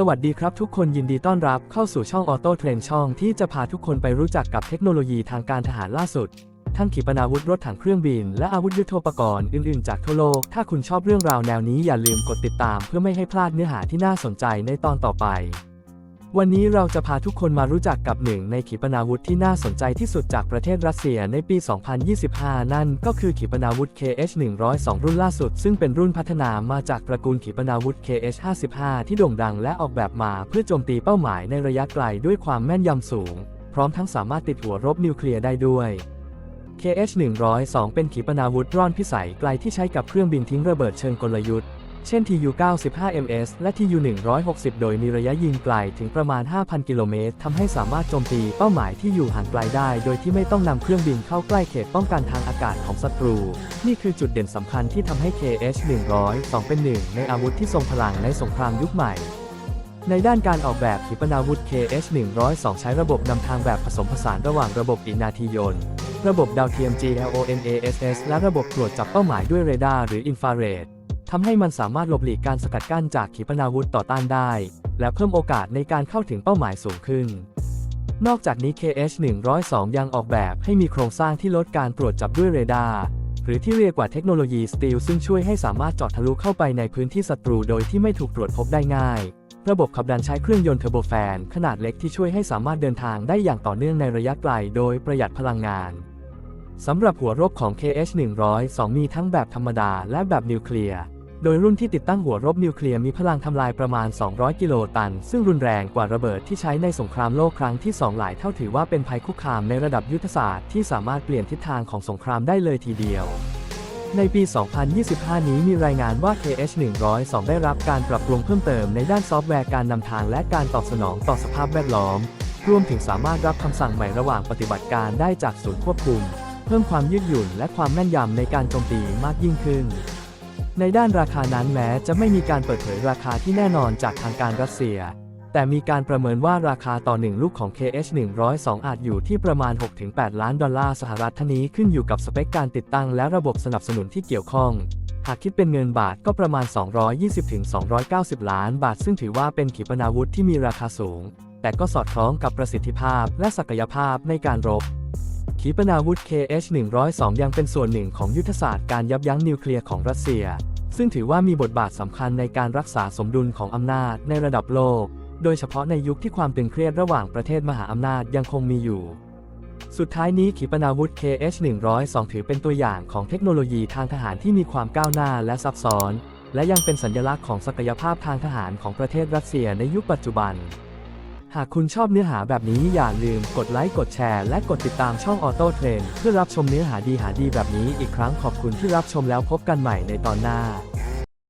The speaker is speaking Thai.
สวัสดีครับทุกคนยินดีต้อนรับเข้าสู่ช่องออโต้เทรนช่องที่จะพาทุกคนไปรู้จักกับเทคโนโลยีทางการทหารล่าสุด ทั้งขีปนาวุธรถถังเครื่องบิน และอาวุธยุทโธปกรณ์อื่นๆจากทั่วโลก ถ้าคุณชอบเรื่องราวแนวนี้อย่าลืมกดติดตามเพื่อไม่ให้พลาดเนื้อหาที่น่าสนใจในตอนต่อไป วันนี้เราจะพาทุกคนมารู้จักกับหนึ่งในขีปนาวุธที่น่าสนใจที่สุดจากประเทศรัสเซียในปี 2025 นั่นก็คือขีปนาวุธ KH-102 รุ่นล่าสุด ซึ่งเป็นรุ่นพัฒนามาจากตระกูลขีปนาวุธ KH-55 ที่โด่งดังและออกแบบมาเพื่อโจมตีเป้าหมายในระยะไกลด้วยความแม่นยำสูง พร้อมทั้งสามารถติดหัวรบนิวเคลียร์ได้ด้วย KH-102 เป็นขีปนาวุธร่อนพิสัยไกลที่ใช้กับเครื่องบินทิ้งระเบิดเชิงกลยุทธ์ เช่น TU-95MS และ TU-160 โดยมีระยะยิงไกลถึงประมาณ 5,000 กิโลเมตรทำให้สามารถโจมตีเป้าหมายที่อยู่ห่างไกลได้ โดยที่ไม่ต้องนำเครื่องบินเข้าใกล้เขตป้องกันทางอากาศของศัตรู นี่คือจุดเด่นสำคัญที่ทำให้ KH-102 เป็นหนึ่งในอาวุธที่ทรงพลังในสงครามยุคใหม่ในด้านการออกแบบขีปนาวุธ KH-102 ใช้ระบบนำทางแบบผสมผสานระหว่างระบบอินาทียน ระบบดาวเทียม GLONASS และระบบตรวจจับเป้าหมายด้วยเรดาร์หรืออินฟราเรด ทำให้มันสามารถหลบหลีกการสกัดกั้นจากขีปนาวุธต่อต้านได้ และเพิ่มโอกาสในการเข้าถึงเป้าหมายสูงขึ้น นอกจากนี้ KH-102 ยังออกแบบให้มีโครงสร้างที่ลดการตรวจจับด้วยเรดาร์ หรือที่เรียกว่าเทคโนโลยีสตีลซึ่งช่วยให้สามารถเจาะทะลุเข้าไปในพื้นที่ศัตรูโดยที่ไม่ถูกตรวจพบได้ง่าย ระบบขับดันใช้เครื่องยนต์เทอร์โบแฟนขนาดเล็กที่ช่วยให้สามารถเดินทางได้อย่างต่อเนื่องในระยะไกลโดยประหยัดพลังงานสำหรับหัวรบของ KH-102 มีทั้งแบบธรรมดาและแบบนิวเคลียร์ โดยรุ่นที่ติดตั้งหัวรบนิวเคลียร์มีพลังทำลายประมาณ 200 กิโลตัน ซึ่งรุนแรงกว่าระเบิดที่ใช้ในสงครามโลกครั้งที่ 2 หลายเท่าถือว่าเป็นภัยคุกคามในระดับยุทธศาสตร์ที่สามารถเปลี่ยนทิศทางของสงครามได้เลยทีเดียว ในปี 2025 นี้มีรายงานว่า KH-102 ได้รับการปรับปรุงเพิ่มเติมในด้านซอฟต์แวร์การนำทางและการตอบสนองต่อสภาพแวดล้อม รวมถึงสามารถรับคำสั่งใหม่ระหว่างปฏิบัติการได้จากศูนย์ควบคุม เพิ่มความยืดหยุ่นและความแม่นยำในการโจมตีมากยิ่งขึ้น ในด้านราคานั้นแม้จะไม่มีการเปิดเผยราคาที่แน่นอนจากทางการรัสเซีย แต่มีการประเมินว่าราคาต่อหนึ่งลูกของ KH-102 อาจอยู่ที่ประมาณ 6-8 ล้านดอลลาร์สหรัฐทนี้ขึ้นอยู่กับสเปคการติดตั้งและระบบสนับสนุนที่เกี่ยวข้อง หากคิดเป็นเงินบาทก็ประมาณ 220-290 ล้านบาท ซึ่งถือว่าเป็นขีปนาวุธที่มีราคาสูง แต่ก็สอดคล้องกับประสิทธิภาพและศักยภาพในการรบ ขีปนาวุธ KH-102 ยังเป็นส่วนหนึ่งของยุทธศาสตร์การยับยั้งนิวเคลียร์ของรัสเซีย ซึ่งถือว่ามีบทบาทสำคัญในการรักษาสมดุลของอำนาจในระดับโลก โดยเฉพาะในยุคที่ความตึงเครียดระหว่างประเทศมหาอำนาจยังคงมีอยู่ สุดท้ายนี้ขีปนาวุธ KH-102 ถือเป็นตัวอย่างของเทคโนโลยีทางทหารที่มีความก้าวหน้าและซับซ้อน และยังเป็นสัญลักษณ์ของศักยภาพทางทหารของประเทศรัสเซียในยุคปัจจุบัน หากคุณชอบเนื้อหาแบบนี้อย่าลืมกดไลค์กดแชร์และกดติดตามช่องออโต้เทรนเพื่อรับชมเนื้อหาดีหาดีแบบนี้อีกครั้งขอบคุณที่รับชมแล้วพบกันใหม่ในตอนหน้า